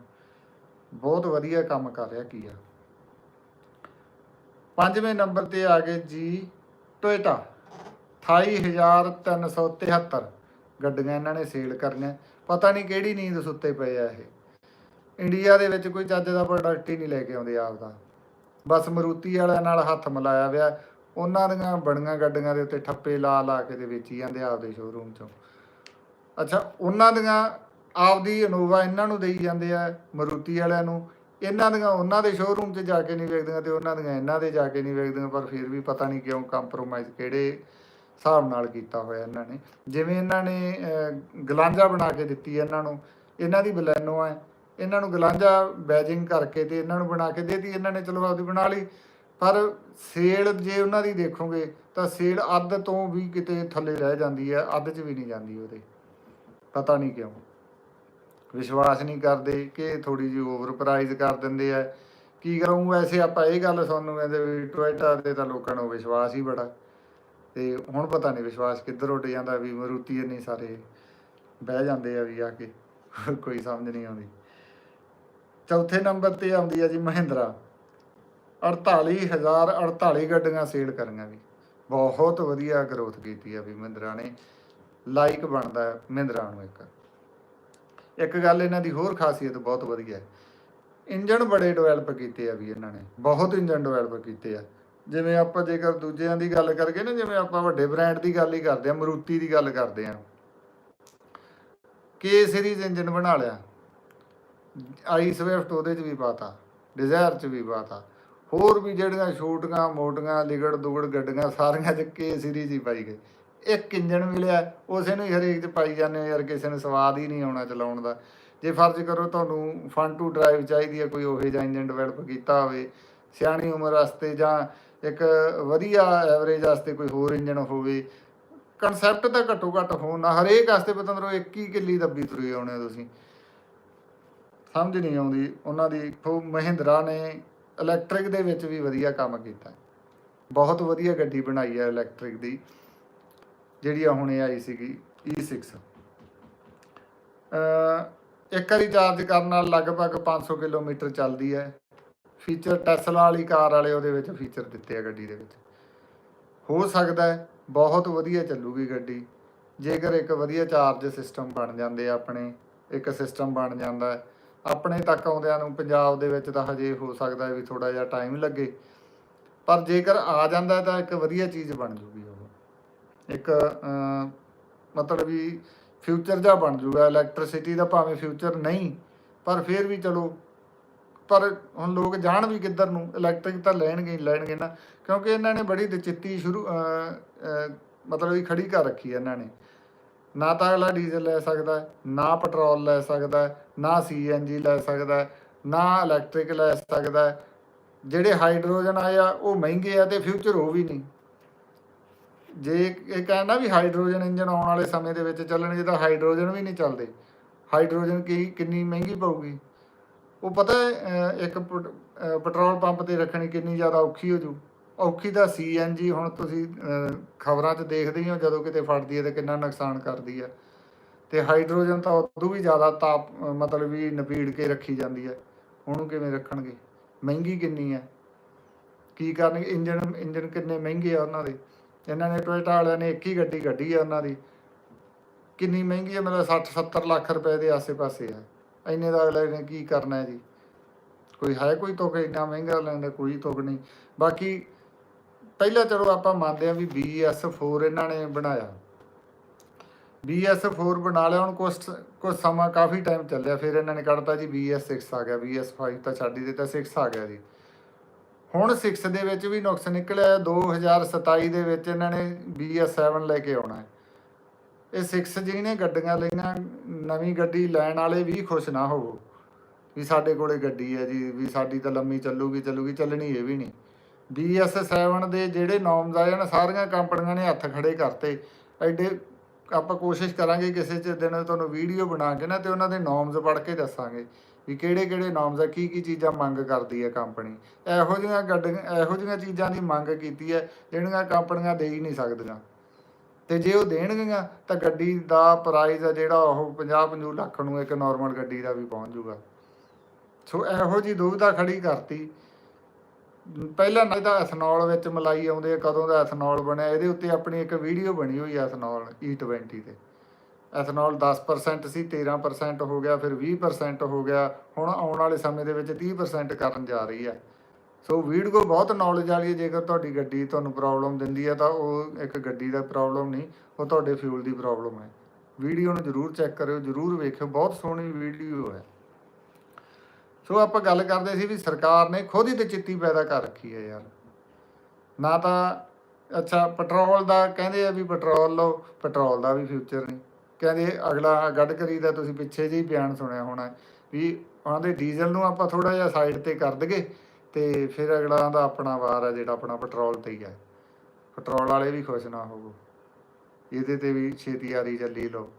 ਬਹੁਤ ਵਧੀਆ ਕੰਮ ਕਰ ਰਿਹਾ ਕੀ ਆ ਪੰਜਵੇਂ ਨੰਬਰ ਤੇ ਆ ਗਏ ਜੀ ਟੋਇਟਾ 28373 ਗੱਡੀਆਂ ਇਹਨਾਂ ਨੇ ਸੇਲ ਕਰਨੀਆਂ। ਪਤਾ ਨਹੀਂ ਕਿਹੜੀ ਨੀਂਦ ਸੁੱਤੇ ਪਏ ਆ ਇਹ। ਇੰਡੀਆ ਦੇ ਵਿੱਚ ਕੋਈ ਚੱਜ ਦਾ ਪ੍ਰੋਡਕਟ ਹੀ ਨਹੀਂ ਲੈ ਕੇ ਆਉਂਦੇ ਆਪ ਦਾ। ਬਸ ਮਰੂਤੀ ਵਾਲਿਆਂ ਨਾਲ ਹੱਥ ਮਿਲਾਇਆ ਵਿਆ। ਉਹਨਾਂ ਦੀਆਂ ਬਣੀਆਂ ਗੱਡੀਆਂ ਦੇ ਉੱਤੇ ਠੱਪੇ ਲਾ ਲਾ ਕੇ ਤੇ ਵੇਚੀ ਜਾਂਦੇ ਆਪਦੇ ਸ਼ੋਰੂਮ ਚੋਂ। ਅੱਛਾ ਉਹਨਾਂ ਦੀਆਂ ਆਪਦੀ ਇਨੋਵਾ ਇਹਨਾਂ ਨੂੰ ਦੇਈ ਜਾਂਦੇ ਆ ਮਰੂਤੀ ਵਾਲਿਆਂ ਨੂੰ। ਇਹਨਾਂ ਦੀਆਂ ਉਹਨਾਂ ਦੇ ਸ਼ੋਰੂਮ 'ਚ ਜਾ ਕੇ ਨਹੀਂ ਵੇਖਦੀਆਂ ਤੇ ਉਹਨਾਂ ਦੀਆਂ ਇਹਨਾਂ ਦੇ ਜਾ ਕੇ ਨਹੀਂ ਵੇਖਦੀਆਂ ਪਰ ਫਿਰ ਵੀ ਪਤਾ ਨਹੀਂ ਕਿਉਂ ਕੰਪਰੋਮਾਈਜ਼ ਕਿਹੜੇ ਹਿਸਾਬ ਨਾਲ ਕੀਤਾ ਹੋਇਆ ਇਹਨਾਂ ਨੇ। ਜਿਵੇਂ ਇਹਨਾਂ ਨੇ ਅਹ, ਗਲਾਂਜਾ ਬਣਾ ਕੇ ਦਿੱਤੀ ਹੈ ਇਹਨਾਂ ਨੂੰ। ਇਹਨਾਂ ਦੀ ਬਲੈਨੋ ਹੈ ਇਹਨਾਂ ਨੂੰ ਗਲਾਂਜਾ ਬੈਜਿੰਗ ਕਰਕੇ ਤੇ ਇਹਨਾਂ ਨੂੰ ਬਣਾ ਕੇ ਦੇਤੀ, ਇਹਨਾਂ ਨੇ ਚਲੋ ਆਪਦੀ ਬਣਾ ਲਈ। ਪਰ ਸੇਲ ਜੇ ਉਹਨਾਂ ਦੀ ਦੇਖੋਗੇ ਤਾਂ ਸੇਲ ਅੱਧ ਤੋਂ ਵੀ ਕਿਤੇ ਥੱਲੇ ਰਹਿ ਜਾਂਦੀ ਹੈ, ਅੱਧ 'ਚ ਵੀ ਨਹੀਂ ਜਾਂਦੀ ਉਹਦੇ। ਪਤਾ ਨਹੀਂ ਕਿਉਂ। ਵਿਸ਼ਵਾਸ ਨਹੀਂ ਕਰਦੇ ਕਿ ਥੋੜੀ ਜਿਹੀ ਓਵਰ ਪ੍ਰਾਈਜ਼ ਕਰ ਦਿੰਦੇ ਆ। ਕੀ ਕਰਾਂ ਵੈਸੇ ਆਪਾਂ ਇਹ ਗੱਲ ਸੁਣਨ ਕਹਿੰਦੇ ਵੀ ਟੋਇਟਾ ਤੇ ਤਾਂ ਲੋਕਾਂ ਨੂੰ ਵਿਸ਼ਵਾਸ ਹੀ ਬੜਾ। ਤੇ ਹੁਣ ਪਤਾ ਨਹੀਂ ਵਿਸ਼ਵਾਸ ਕਿੱਧਰ ਉੱਡ ਜਾਂਦਾ ਵੀ ਮਰੂਤੀ ਇੰਨੀ ਸਾਰੇ ਬਹਿ ਜਾਂਦੇ ਆ ਵੀ ਆ ਕੇ। ਕੋਈ ਸਮਝ ਨਹੀਂ ਆਉਂਦੀ। ਚੌਥੇ ਨੰਬਰ ਤੇ ਆਉਂਦੀ ਹੈ ਜੀ ਮਹਿੰਦਰਾ। 48048 ਗੱਡੀਆਂ ਸੇਲ ਕਰੀਆਂ ਵੀ। ਬਹੁਤ ਵਧੀਆ ਗਰੋਥ ਕੀਤੀ ਆ ਵੀ ਮਹਿੰਦਰਾ ਨੇ। ਲਾਈਕ ਬਣਦਾ ਮਹਿੰਦਰਾ ਨੂੰ ਇੱਕ। ਇੱਕ ਗੱਲ ਇਹਨਾਂ ਦੀ ਹੋਰ ਖਾਸੀਅਤ ਬਹੁਤ ਵਧੀਆ ਹੈ। ਇੰਜਨ ਬੜੇ ਡਿਵੈਲਪ ਕੀਤੇ ਆ ਵੀ ਇਹਨਾਂ ਨੇ। ਬਹੁਤ ਇੰਜਣ ਡਿਵੈਲਪ ਕੀਤੇ ਆ। ਜਿਵੇਂ ਆਪਾਂ ਜੇਕਰ ਦੂਜਿਆਂ ਦੀ ਗੱਲ ਕਰਕੇ ਨਾ, ਜਿਵੇਂ ਆਪਾਂ ਵੱਡੇ ਬ੍ਰਾਂਡ ਦੀ ਗੱਲ ਹੀ ਕਰਦੇ ਆ, ਮਰੂਤੀ ਦੀ ਗੱਲ ਕਰਦੇ ਆ। ਕੇ ਸੀਰੀਜ਼ ਇੰਜਣ ਬਣਾ ਲਿਆ। ਆਈ ਸਵਿਫਟ ਉਹਦੇ 'ਚ ਵੀ ਪਾਤਾ ਡਿਜ਼ਾਇਰ 'ਚ ਵੀ ਪਾਤਾ। ਹੋਰ ਵੀ ਜਿਹੜੀਆਂ ਛੋਟੀਆਂ ਮੋਟੀਆਂ ਲਿਗੜ ਦੁਗੜ ਗੱਡੀਆਂ ਸਾਰੀਆਂ 'ਚ ਕੇ ਸੀਰੀਜ਼ ਹੀ ਪਾਈ ਗਈ। ਇੱਕ ਇੰਜਣ ਮਿਲਿਆ, ਉਸੇ ਨੂੰ ਹੀ ਹਰੇਕ 'ਚ ਪਾਈ ਜਾਂਦੇ ਹੋ ਯਾਰ, ਕਿਸੇ ਨੂੰ ਸਵਾਦ ਹੀ ਨਹੀਂ ਆਉਣਾ ਚਲਾਉਣ ਦਾ। ਜੇ ਫਰਜ਼ ਕਰੋ ਤੁਹਾਨੂੰ ਫਨ ਟੂ ਡਰਾਈਵ ਚਾਹੀਦੀ ਹੈ, ਕੋਈ ਉਹੇ ਜਿਹਾ ਇੰਜਨ ਡਿਵੈਲਪ ਕੀਤਾ ਹੋਵੇ, ਸਿਆਣੀ ਉਮਰ ਵਾਸਤੇ ਜਾਂ ਇੱਕ ਵਧੀਆ ਐਵਰੇਜ ਵਾਸਤੇ ਕੋਈ ਹੋਰ ਇੰਜਨ ਹੋਵੇ ਕਨਸੈਪਟ ਤਾਂ ਘੱਟੋ ਘੱਟ ਹੋਣ ਨਾ, ਹਰੇਕ ਵਾਸਤੇ ਪਤੰਦਰੋ ਇੱਕ ਹੀ ਕਿੱਲੀ ਦੱਬੀ ਤੁਰੇ ਆਉਣੇ ਤੁਸੀਂ। ਸਮਝ ਨਹੀਂ ਆਉਂਦੀ, ਉਹਨਾਂ ਦੀ ਉਹ ਮਹਿੰਦਰਾ ਨੇ ਇਲੈਕਟ੍ਰਿਕ ਦੇ ਵਿੱਚ ਵੀ ਵਧੀਆ ਕੰਮ ਕੀਤਾ। ਬਹੁਤ ਵਧੀਆ ਗੱਡੀ ਬਣਾਈ ਹੈ ਇਲੈਕਟ੍ਰਿਕ ਦੀ, ਜਿਹੜੀ ਆ ਹੁਣੇ ਆਈ ਸੀਗੀ E6 ਅ ਇੱਕ ਵਾਰੀ ਚਾਰਜ ਕਰਨ ਨਾਲ ਲਗਭਗ 500 ਕਿਲੋਮੀਟਰ ਚੱਲਦੀ ਹੈ। ਫੀਚਰ ਟੈਸਲਾ ਵਾਲੀ ਕਾਰ ਵਾਲੇ ਉਹਦੇ ਵਿੱਚ ਫੀਚਰ ਦਿੱਤੇ ਆ ਗੱਡੀ ਦੇ ਵਿੱਚ। ਹੋ ਸਕਦਾ ਹੈ ਬਹੁਤ ਵਧੀਆ ਚੱਲੂਗੀ ਗੱਡੀ। ਜੇਕਰ ਇੱਕ ਵਧੀਆ ਚਾਰਜ ਸਿਸਟਮ ਬਣ ਜਾਂਦੇ ਆ ਆਪਣੇ, ਇੱਕ ਸਿਸਟਮ ਬਣ ਜਾਂਦਾ ਹੈ ਆਪਣੇ ਤੱਕ ਆਉਂਦਿਆਂ ਨੂੰ ਪੰਜਾਬ ਦੇ ਵਿੱਚ ਤਾਂ ਹਜੇ ਹੋ ਸਕਦਾ ਵੀ ਥੋੜਾ ਜਿਹਾ ਟਾਈਮ ਲੱਗੇ। ਪਰ ਜੇਕਰ ਆ ਜਾਂਦਾ ਤਾਂ ਇੱਕ ਵਧੀਆ ਚੀਜ਼ ਬਣ ਜੂਗੀ ਉਹ। ਇੱਕ ਮਤਲਬ ਵੀ ਫਿਊਚਰ ਜਾ ਬਣ ਜੂਗਾ। ਇਲੈਕਟ੍ਰਿਸਿਟੀ ਦਾ ਭਾਵੇਂ ਫਿਊਚਰ ਨਹੀਂ, ਪਰ ਫਿਰ ਵੀ ਚਲੋ। ਪਰ ਹੁਣ ਲੋਕ ਜਾਣ ਵੀ ਕਿੱਧਰ ਨੂੰ ਇਲੈਕਟ੍ਰਿਕ ਤਾਂ ਲੈਣਗੇ ਹੀ ਲੈਣਗੇ ਨਾ। ਕਿਉਂਕਿ ਇਹਨਾਂ ਨੇ ਬੜੀ ਦਚਿੱਤੀ ਸ਼ੁਰੂ ਮਤਲਬ ਵੀ ਖੜੀ ਕਰ ਰੱਖੀ ਹੈ ਇਹਨਾਂ ਨੇ। ਨਾ ਤਾਂ ਅਗਲਾ ਡੀਜ਼ਲ ਲੈ ਸਕਦਾ ਹੈ, ਨਾ ਪੈਟਰੋਲ ਲੈ ਸਕਦਾ ਹੈ, ਨਾ ਸੀਐਨਜੀ ਲੈ ਸਕਦਾ ਹੈ, ਨਾ ਇਲੈਕਟ੍ਰਿਕ ਲੈ ਸਕਦਾ ਹੈ। ਜਿਹੜੇ ਹਾਈਡਰੋਜਨ ਆਏ ਆ ਉਹ ਮਹਿੰਗੇ ਆ ਤੇ ਫਿਊਚਰ ਉਹ ਵੀ ਨਹੀਂ। ਜੇ ਇਹ ਕਹਿੰਦਾ ਵੀ ਹਾਈਡਰੋਜਨ ਇੰਜਨ ਆਉਣ ਵਾਲੇ ਸਮੇਂ ਦੇ ਵਿੱਚ ਚੱਲਣਗੇ ਤਾਂ ਹਾਈਡਰੋਜਨ ਵੀ ਨਹੀਂ ਚੱਲਦੇ। ਹਾਈਡਰੋਜਨ ਕੀ ਕਿੰਨੀ ਮਹਿੰਗੀ ਪਊਗੀ? ਉਹ ਪਤਾ ਹੈ, ਇੱਕ ਪੈਟ- ਪੈਟਰੋਲ ਪੰਪ ਤੇ ਰੱਖਣੀ ਕਿੰਨੀ ਜ਼ਿਆਦਾ ਔਖੀ ਹੋ ਜੂ ਔਖੀ ਤਾਂ ਸੀਐਨਜੀ ਹੁਣ ਤੁਸੀਂ ਖਬਰਾਂ 'ਚ ਦੇਖਦੇ ਹੀ ਹੋ, ਜਦੋਂ ਕਿਤੇ ਫੜਦੀ ਹੈ ਤੇ ਕਿੰਨਾ ਨੁਕਸਾਨ ਕਰਦੀ ਹੈ। ਤੇ ਹਾਈਡਰੋਜਨ ਤਾਂ ਉਦੋਂ ਵੀ ਜ਼ਿਆਦਾ ਤਾਪ ਮਤਲਬ ਵੀ ਨਪੀੜ ਕੇ ਰੱਖੀ ਜਾਂਦੀ ਹੈ। ਉਹਨੂੰ ਕਿਵੇਂ ਰੱਖਣਗੇ? ਮਹਿੰਗੀ ਕਿੰਨੀ ਹੈ? ਕੀ ਕਰਨਗੇ? ਇੰਜਨ ਇੰਜਨ ਕਿੰਨੇ ਮਹਿੰਗੇ ਆ ਉਹਨਾਂ ਦੇ? ਇਹਨਾਂ ਨੇ ਟੋਇਟਾ ਵਾਲਿਆਂ ਨੇ ਇੱਕ ਹੀ ਗੱਡੀ ਕੱਢੀ ਆ ਉਹਨਾਂ ਦੀ। ਕਿੰਨੀ ਮਹਿੰਗੀ ਹੈ? ਮਤਲਬ 60 70 ਲੱਖ ਰੁਪਏ ਦੇ ਆਸੇ-ਪਾਸੇ ਹੈ ਇੰਨੇ ਦਾ ਅਗਲੇ ਨੇ ਕੀ ਕਰਨਾ ਹੈ ਜੀ? ਕੋਈ ਹੈ ਕੋਈ ਤੁਕ ਇੰਨਾ ਮਹਿੰਗਾ ਲੈਂਦਾ ਕੋਈ ਤੁਕ ਨਹੀਂ। ਬਾਕੀ ਪਹਿਲਾਂ ਚਲੋ ਆਪਾਂ ਮੰਨਦੇ ਆ ਵੀ BS4 ਇਹਨਾਂ ਨੇ ਬਣਾਇਆ। BS4 ਬਣਾ ਲਿਆ, ਹੁਣ ਕੁਛ ਕੁਛ ਸਮਾਂ ਕਾਫੀ ਟਾਈਮ ਚੱਲਿਆ, ਫਿਰ ਇਹਨਾਂ ਨੇ ਕੱਢਤਾ ਜੀ BS6 ਆ ਗਿਆ BS5 ਤਾਂ ਛੱਡ ਹੀ ਦਿੱਤਾ 6 ਆ ਗਿਆ ਜੀ। ਹੁਣ 6 ਦੇ ਵਿੱਚ ਵੀ ਨੁਕਸ ਨਿਕਲਿਆ 2027 ਦੇ ਵਿੱਚ ਇਹਨਾਂ ਨੇ BS7 ਲੈ ਕੇ ਆਉਣਾ ਹੈ। ਇਹ 6 ਜਿਹਨੇ ਗੱਡੀਆਂ ਲਈਆਂ, ਨਵੀਂ ਗੱਡੀ ਲੈਣ ਵਾਲੇ ਵੀ ਖੁਸ਼ ਨਾ ਹੋਵੋ। ਵੀ ਸਾਡੇ ਕੋਲੇ ਗੱਡੀ ਹੈ ਜੀ, ਵੀ ਸਾਡੀ ਤਾਂ ਲੰਮੀ ਚੱਲੂਗੀ ਚੱਲੂਗੀ, ਚੱਲਣੀ ਇਹ ਵੀ ਨਹੀਂ। BS7 ਦੇ ਜਿਹੜੇ ਨੋਰਮਸ ਆਏ ਨੇ, ਸਾਰੀਆਂ ਕੰਪਨੀਆਂ ਨੇ ਹੱਥ ਖੜੇ ਕਰਤੇ। ਐਡੇ ਆਪਾਂ ਕੋਸ਼ਿਸ਼ ਕਰਾਂਗੇ ਕਿਸੇ ਚ ਦਿਨ ਤੁਹਾਨੂੰ ਵੀਡੀਓ ਬਣਾ ਕੇ ਨਾ ਤੇ ਉਹਨਾਂ ਦੇ ਨੋਰਮਸ ਪੜ੍ਹ ਕੇ ਦੱਸਾਂਗੇ ਵੀ ਕਿਹੜੇ ਕਿਹੜੇ ਨੋਰਮਸ ਆ, ਕੀ ਕੀ ਚੀਜ਼ਾਂ ਮੰਗ ਕਰਦੀ ਹੈ ਕੰਪਨੀ। ਇਹੋ ਜਿਹੀਆਂ ਗੱਡੀਆਂ ਇਹੋ ਜਿਹੀਆਂ ਚੀਜ਼ਾਂ ਦੀ ਮੰਗ ਕੀਤੀ ਹੈ ਜਿਹੜੀਆਂ ਕੰਪਨੀਆਂ ਦੇ ਹੀ ਨਹੀਂ ਸਕਦੀਆਂ। ਤੇ ਜੇ ਉਹ ਦੇਣਗੀਆਂ ਤਾਂ ਗੱਡੀ ਦਾ ਪ੍ਰਾਈਸ ਆ ਜਿਹੜਾ ਉਹ 50 50 ਲੱਖ ਨੂੰ ਇੱਕ ਨਾਰਮਲ ਗੱਡੀ ਦਾ ਵੀ ਪਹੁੰਚ ਜਾਊਗਾ। ਸੋ ਇਹੋ ਜੀ ਦੁਵਿਧਾ ਖੜੀ ਕਰਤੀ ਪਹਿਲਾਂ ਨਾ ਤਾਂ ਐਥਨੋਲ ਵਿੱਚ ਮਲਾਈ ਆਉਂਦੇ ਆ ਕਦੋਂ ਦਾ ਐਥਨੋਲ ਬਣਿਆ, ਇਹਦੇ ਉੱਤੇ ਆਪਣੀ ਇੱਕ ਵੀਡੀਓ ਬਣੀ ਹੋਈ ਐ ਐਥਨੋਲ E20 ਤੇ। ਐਥਨੋਲ 10% ਸੀ 13% ਹੋ ਗਿਆ, ਫਿਰ 20% ਹੋ ਗਿਆ, ਹੁਣ ਆਉਣ ਵਾਲੇ ਸਮੇਂ ਦੇ ਵਿੱਚ 30% ਕਰਨ ਜਾ ਰਹੀ ਹੈ। ਸੋ ਵੀਡੀਓ ਬਹੁਤ ਨੌਲੇਜ ਵਾਲੀ ਹੈ, ਜੇਕਰ ਤੁਹਾਡੀ ਗੱਡੀ ਤੁਹਾਨੂੰ ਪ੍ਰੋਬਲਮ ਦਿੰਦੀ ਹੈ ਤਾਂ ਉਹ ਇੱਕ ਗੱਡੀ ਦਾ ਪ੍ਰੋਬਲਮ ਨਹੀਂ, ਉਹ ਤੁਹਾਡੇ ਫਿਊਲ ਦੀ ਪ੍ਰੋਬਲਮ ਹੈ। ਵੀਡੀਓ ਨੂੰ ਜਰੂਰ ਚੈੱਕ ਕਰਿਓ, ਜਰੂਰ ਵੇਖਿਓ, ਬਹੁਤ ਸੋਹਣੀ ਵੀਡੀਓ ਹੈ। ਸੋ ਆਪਾਂ ਗੱਲ ਕਰਦੇ ਸੀ ਵੀ ਸਰਕਾਰ ਨੇ ਖੁਦ ਹੀ ਤੇ ਚਿੱਤੀ ਪੈਦਾ ਕਰ ਰੱਖੀ ਹੈ ਯਾਰ। ਨਾ ਤਾਂ, ਅੱਛਾ, ਪੈਟਰੋਲ ਦਾ ਕਹਿੰਦੇ ਆ ਵੀ ਪੈਟਰੋਲ ਲਓ, ਪੈਟਰੋਲ ਦਾ ਵੀ ਫਿਊਚਰ ਨਹੀਂ। ਕਹਿੰਦੇ ਅਗਲਾ ਗਡਕਰੀ ਦਾ ਤੁਸੀਂ ਪਿੱਛੇ ਜਿਹੀ ਬਿਆਨ ਸੁਣਿਆ ਹੋਣਾ ਵੀ ਉਹਨਾਂ ਦੇ ਡੀਜ਼ਲ ਨੂੰ ਆਪਾਂ ਥੋੜਾ ਜਿਹਾ ਸਾਈਡ ਤੇ ਕਰ ਦਈਏ ਤੇ ਫਿਰ ਅਗਲਾ ਦਾ ਆਪਣਾ ਵਾਰ ਹੈ ਜਿਹੜਾ ਆਪਣਾ ਪੈਟਰੋਲ ਤੇ ਹੀ ਹੈ ਪੈਟਰੋਲ ਵਾਲੇ ਵੀ ਖੁਸ਼ ਨਾ ਹੋਵੋ। ਇਹਦੇ ਤੇ ਵੀ ਛੇਤੀ ਯਾਰੀ ਚੱਲੀ ਲਓ।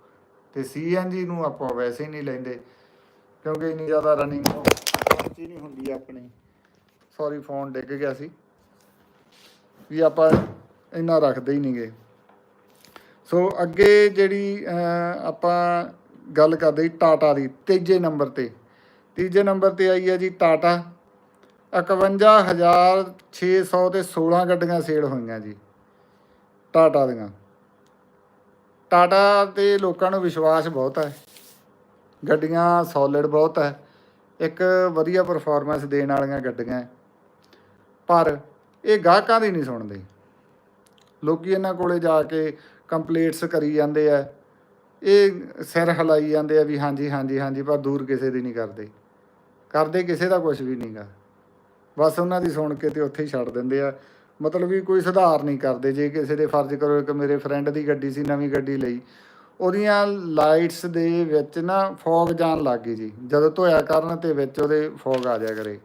ਤੇ ਸੀਐਨਜੀ ਨੂੰ ਆਪਾਂ ਵੈਸੇ ਹੀ ਨਹੀਂ ਲੈਂਦੇ। ਕਿਉਂਕਿ ਇੰਨੀ ਜ਼ਿਆਦਾ ਰਨਿੰਗ ਹੀ ਨਹੀਂ ਹੁੰਦੀ ਆਪਣੀ। ਸੌਰੀ ਫੋਨ ਡਿੱਗ ਗਿਆ ਸੀ। ਵੀ ਆਪਾਂ ਇੰਨਾ ਰੱਖਦੇ ਹੀ ਨਹੀਂਗੇ। ਸੋ ਅੱਗੇ ਜਿਹੜੀ ਆਪਾਂ ਗੱਲ ਕਰਦੇ ਟਾਟਾ ਦੀ, ਤੀਜੇ ਨੰਬਰ ਤੇ। ਤੀਜੇ ਨੰਬਰ ਤੇ ਆਈ ਹੈ ਜੀ ਟਾਟਾ 51600 ਤੇ 16 ਗੱਡੀਆਂ ਸੇਲ ਹੋਈਆਂ ਜੀ। ਟਾਟਾ ਦੀਆਂ। ਟਾਟਾ ਤੇ ਲੋਕਾਂ ਨੂੰ ਵਿਸ਼ਵਾਸ ਬਹੁਤ ਹੈ। ਗੱਡੀਆਂ ਸੋਲਿਡ ਬਹੁਤ ਹੈ। ਇੱਕ ਵਧੀਆ ਪਰਫਾਰਮੈਂਸ ਦੇਣ ਵਾਲੀਆਂ ਗੱਡੀਆਂ ਪਰ ਇਹ ਗਾਹਕਾਂ ਦੀ ਨਹੀਂ ਸੁਣਦੇ। ਲੋਕੀ ਇਹਨਾਂ ਕੋਲੇ ਜਾ ਕੇ ਕੰਪਲੀਟਸ ਕਰੀ ਜਾਂਦੇ ਆ। ਇਹ ਸਿਰ ਹਲਾਈ ਜਾਂਦੇ ਆ ਵੀ ਹਾਂਜੀ ਹਾਂਜੀ ਹਾਂਜੀ, ਪਰ ਦੂਰ ਕਿਸੇ ਦੀ ਨਹੀਂ ਕਰਦੇ। ਕਰਦੇ ਕਿਸੇ ਦਾ ਕੁਝ ਵੀ ਨਹੀਂਗਾ। ਬਸ ਉਹਨਾਂ ਦੀ ਸੁਣ ਕੇ ਤੇ ਉੱਥੇ ਹੀ ਛੱਡ ਦਿੰਦੇ ਆ। ਮਤਲਬ ਵੀ ਕੋਈ ਸੁਧਾਰ ਨਹੀਂ ਕਰਦੇ। ਜੇ ਕਿਸੇ ਦੇ ਫਰਜ਼ ਕਰੋ ਇੱਕ ਮੇਰੇ ਫਰੈਂਡ ਦੀ ਗੱਡੀ ਸੀ, ਨਵੀਂ ਗੱਡੀ ਲਈ। ਉਹਦੀਆਂ ਲਾਈਟਸ ਦੇ ਵਿੱਚ ਨਾ ਫੌਗ ਜਾਣ ਲੱਗ ਗਈ ਜੀ। ਜਦੋਂ ਧੋਇਆ ਕਰਨ ਤੇ ਵਿੱਚ ਉਹਦੇ ਫੌਗ ਆ ਜਾਇਆ ਕਰੇ।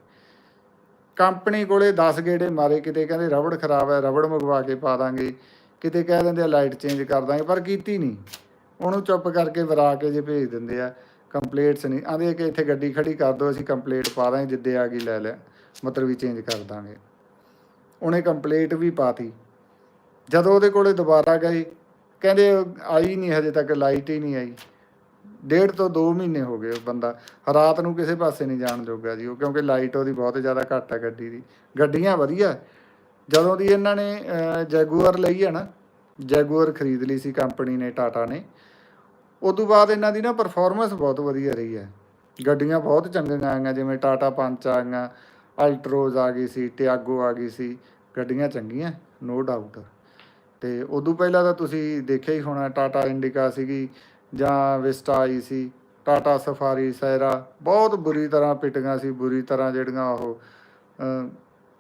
ਕੰਪਨੀ ਕੋਲੇ 10 ਗੇੜੇ ਮਾਰੇ, ਕਿਤੇ ਕਹਿੰਦੇ ਰਬੜ ਖਰਾਬ ਹੈ, ਰਬੜ ਮੰਗਵਾ ਕੇ ਪਾ ਦਾਂਗੇ। ਕਿਤੇ ਕਹਿ ਦਿੰਦੇ ਆ ਲਾਈਟ ਚੇਂਜ ਕਰ ਦਾਂਗੇ, ਪਰ ਕੀਤੀ ਨਹੀਂ। ਉਹਨੂੰ ਚੁੱਪ ਕਰਕੇ ਵਰਾ ਕੇ ਜੇ ਭੇਜ ਦਿੰਦੇ ਆ, ਕੰਪਲੀਟਸ ਨਹੀਂ। ਆਂਦੇ ਕਿ ਇੱਥੇ ਗੱਡੀ ਖੜੀ ਕਰ ਦਿਓ, ਅਸੀਂ ਕੰਪਲੀਟ ਪਾ ਦਾਂਗੇ, ਜਿੱਦੇ ਆ ਗਈ ਲੈ ਲੈ, ਮਤਲਬ ਵੀ ਚੇਂਜ ਕਰ ਦਾਂਗੇ। ਉਹਨੇ ਕੰਪਲੀਟ ਵੀ ਪਾਤੀ। ਜਦੋਂ ਉਹਦੇ ਕੋਲੇ ਦੁਬਾਰਾ ਗਏ ਕਹਿੰਦੇ ਆਈ ਨਹੀਂ ਹਜੇ ਤੱਕ, ਲਾਈਟ ਹੀ ਨਹੀਂ ਆਈ। ਡੇਢ ਤੋਂ 2 ਮਹੀਨੇ ਹੋ ਗਏ ਉਹ ਬੰਦਾ। ਰਾਤ ਨੂੰ ਕਿਸੇ ਪਾਸੇ ਨਹੀਂ ਜਾਣ ਜੋਗਾ ਜੀ ਉਹ, ਕਿਉਂਕਿ ਲਾਈਟ ਉਹਦੀ ਬਹੁਤ ਜ਼ਿਆਦਾ ਘੱਟ ਹੈ ਗੱਡੀ ਦੀ। ਗੱਡੀਆਂ ਵਧੀਆ। ਜਦੋਂ ਦੀ ਇਹਨਾਂ ਨੇ ਜੈਗੂਅਰ ਲਈ ਹੈ ਨਾ ਜੈਗੂਅਰ ਖਰੀਦ ਲਈ ਸੀ ਕੰਪਨੀ ਨੇ ਟਾਟਾ ਨੇ। ਉਦੋਂ ਬਾਅਦ ਇਹਨਾਂ ਦੀ ਨਾ ਪਰਫਾਰਮੈਂਸ ਬਹੁਤ ਵਧੀਆ ਰਹੀ ਹੈ। ਗੱਡੀਆਂ ਬਹੁਤ ਚੰਗੀਆਂ ਆਈਆਂ ਜਿਵੇਂ ਟਾਟਾ ਪੰਚ ਆ ਗਈਆਂ ਅਲਟਰੋਜ਼ ਆ ਗਈ ਸੀ ਟਿਆਗੋ ਆ ਗਈ ਸੀ। ਗੱਡੀਆਂ ਚੰਗੀਆਂ ਨੋ ਡਾਊਟ ਤੇ ਉਦੋਂ ਪਹਿਲਾਂ ਤਾਂ ਤੁਸੀਂ ਦੇਖਿਆ ਹੀ ਹੋਣਾ, ਟਾਟਾ ਇੰਡੀਕਾ ਸੀਗੀ ਜਾਂ ਵਿਸਟਾ ਆਈ ਸੀ, ਟਾਟਾ ਸਫਾਰੀ ਸੈਰਾ ਬਹੁਤ ਬੁਰੀ ਤਰ੍ਹਾਂ ਪਿਟੀਆਂ ਸੀ, ਬੁਰੀ ਤਰ੍ਹਾਂ ਜਿਹੜੀਆਂ ਉਹ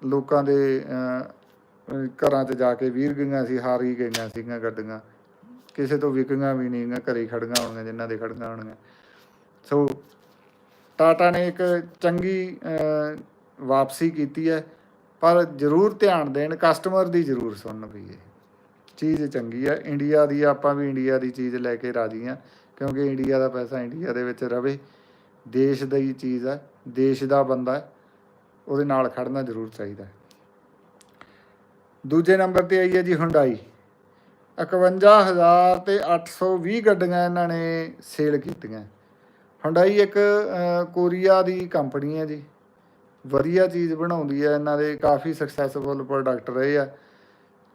ਲੋਕਾਂ ਦੇ ਘਰਾਂ 'ਚ ਜਾ ਕੇ ਵੀਰ ਗਈਆਂ ਸੀ, ਹਾਰੀ ਗਈਆਂ ਸੀਗੀਆਂ ਗੱਡੀਆਂ। ਕਿਸੇ ਤੋਂ ਵਿਕੀਆਂ ਵੀ ਨਹੀਂ ਗੀਆਂ ਘਰੇ ਖੜੀਆਂ ਹੋਣਗੀਆਂ ਜਿਨ੍ਹਾਂ ਦੇ ਖੜੀਆਂ ਹੋਣਗੀਆਂ ਸੋ, ਟਾਟਾ ਨੇ ਇੱਕ ਚੰਗੀ ਵਾਪਸੀ ਕੀਤੀ ਹੈ, ਪਰ ਜ਼ਰੂਰ ਧਿਆਨ ਦੇਣ, ਕਸਟਮਰ ਦੀ ਜ਼ਰੂਰ ਸੁਣਨ ਪਈਏ ਚੀਜ਼ ਚੰਗੀ ਆ, ਇੰਡੀਆ ਦੀ ਆਪਾਂ ਵੀ ਇੰਡੀਆ ਦੀ ਚੀਜ਼ ਲੈ ਕੇ ਰਾਜੀ ਹਾਂ ਕਿਉਂਕਿ ਇੰਡੀਆ ਦਾ ਪੈਸਾ ਇੰਡੀਆ ਦੇ ਵਿੱਚ ਰਵੇ, ਦੇਸ਼ ਦਾ ਹੀ ਚੀਜ਼ ਆ, ਦੇਸ਼ ਦਾ ਬੰਦਾ, ਉਹਦੇ ਨਾਲ ਖੜਨਾ ਜ਼ਰੂਰ ਚਾਹੀਦਾ। ਦੂਜੇ ਨੰਬਰ ਤੇ ਆਈ ਹੈ ਜੀ ਹੁੰਡਾਈ 51000 ਤੇ 820 ਗੱਡੀਆਂ ਇਹਨਾਂ ਨੇ ਸੇਲ ਕੀਤੀਆਂ। ਹੁੰਡਾਈ ਇੱਕ ਕੋਰੀਆ ਦੀ ਕੰਪਨੀ ਹੈ ਜੀ। ਵਧੀਆ ਚੀਜ਼ ਬਣਾਉਂਦੀ ਹੈ, ਇਹਨਾਂ ਦੇ ਕਾਫੀ ਸਕਸੈਸਫੁਲ ਪ੍ਰੋਡਕਟ ਰਹੇ ਆ।